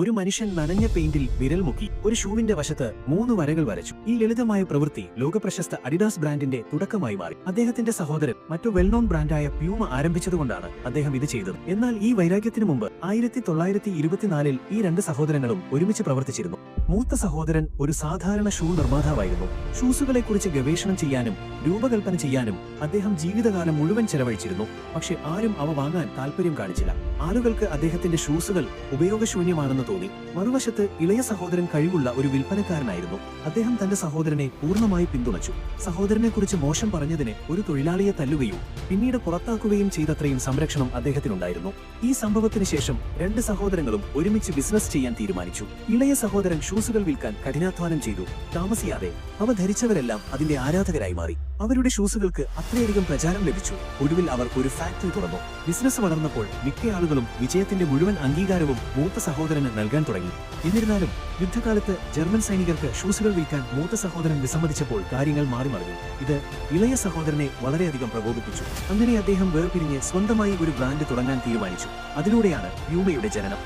ഒരു മനുഷ്യൻ നനഞ്ഞ പെയിന്റിൽ വിരൽ മുക്കി ഒരു ഷൂവിന്റെ വശത്ത് മൂന്ന് വരകൾ വരച്ചു. ഈ ലളിതമായ പ്രവൃത്തി ലോകപ്രശസ്ത അഡിഡാസ് ബ്രാൻഡിന്റെ തുടക്കമായി മാറി. അദ്ദേഹത്തിന്റെ സഹോദരൻ മറ്റു വെൽ നോൺ ബ്രാൻഡായ പ്യൂമ ആരംഭിച്ചതുകൊണ്ടാണ് അദ്ദേഹം ഇത് ചെയ്തത്. എന്നാൽ ഈ വൈരാഗ്യത്തിന് മുമ്പ് ആയിരത്തി തൊള്ളായിരത്തി ഇരുപത്തിനാലിൽ ഈ രണ്ട് സഹോദരങ്ങളും ഒരുമിച്ച് പ്രവർത്തിച്ചിരുന്നു. മൂത്ത സഹോദരൻ ഒരു സാധാരണ ഷൂ നിർമ്മാതാവായിരുന്നു. ഷൂസുകളെ കുറിച്ച് ഗവേഷണം ചെയ്യാനും രൂപകൽപ്പന ചെയ്യാനും അദ്ദേഹം ജീവിതകാലം മുഴുവൻ ചെലവഴിച്ചിരുന്നു. പക്ഷെ ആരും അവ വാങ്ങാൻ താല്പര്യം കാണിച്ചില്ല. ആളുകൾക്ക് അദ്ദേഹത്തിന്റെ ഷൂസുകൾ ഉപയോഗശൂന്യമാണെന്ന് തോന്നി. മറുവശത്ത് ഇളയ സഹോദരൻ കഴിവുള്ള ഒരു വിൽപ്പനക്കാരനായിരുന്നു. അദ്ദേഹം തന്റെ സഹോദരനെ പൂർണമായി പിന്തുണച്ചു. സഹോദരനെ കുറിച്ച് മോശം പറഞ്ഞതിനെ ഒരു തൊഴിലാളിയെ തല്ലുകയും പിന്നീട് പുറത്താക്കുകയും ചെയ്തത്രയും സംരക്ഷണം അദ്ദേഹത്തിനുണ്ടായിരുന്നു. ഈ സംഭവത്തിന് ശേഷം രണ്ട് സഹോദരങ്ങളും ഒരുമിച്ച് ബിസിനസ് ചെയ്യാൻ തീരുമാനിച്ചു. ഇളയ സഹോദരൻ ഷൂസുകൾ വിൽക്കാൻ കഠിനാധ്വാനം ചെയ്തു. താമസിയാതെ അവ ധരിച്ചവരെല്ലാം അതിന്റെ ആരാധകരായി മാറി. അവരുടെ ഷൂസുകൾക്ക് അത്രയധികം പ്രചാരം ലഭിച്ചു. ഒടുവിൽ അവർ ഒരു ഫാക്ടറി തുറന്നു. ബിസിനസ് വളർന്നപ്പോൾ മിക്ക ആളുകളും വിജയത്തിന്റെ മുഴുവൻ അംഗീകാരവും മൂത്ത സഹോദരന് നൽകാൻ തുടങ്ങി. എന്നിരുന്നാലും യുദ്ധകാലത്ത് ജർമ്മൻ സൈനികർക്ക് ഷൂസുകൾ വിൽക്കാൻ മൂത്ത സഹോദരൻ വിസമ്മതിച്ചപ്പോൾ കാര്യങ്ങൾ മാറിമറിഞ്ഞു ഇത് ഇളയ സഹോദരനെ വളരെയധികം പ്രകോപിപ്പിച്ചു. അങ്ങനെ അദ്ദേഹം വേർപിരിഞ്ഞ് സ്വന്തമായി ഒരു ബ്രാൻഡ് തുടങ്ങാൻ തീരുമാനിച്ചു. അതിലൂടെയാണ് യൂമയുടെ ജനനം.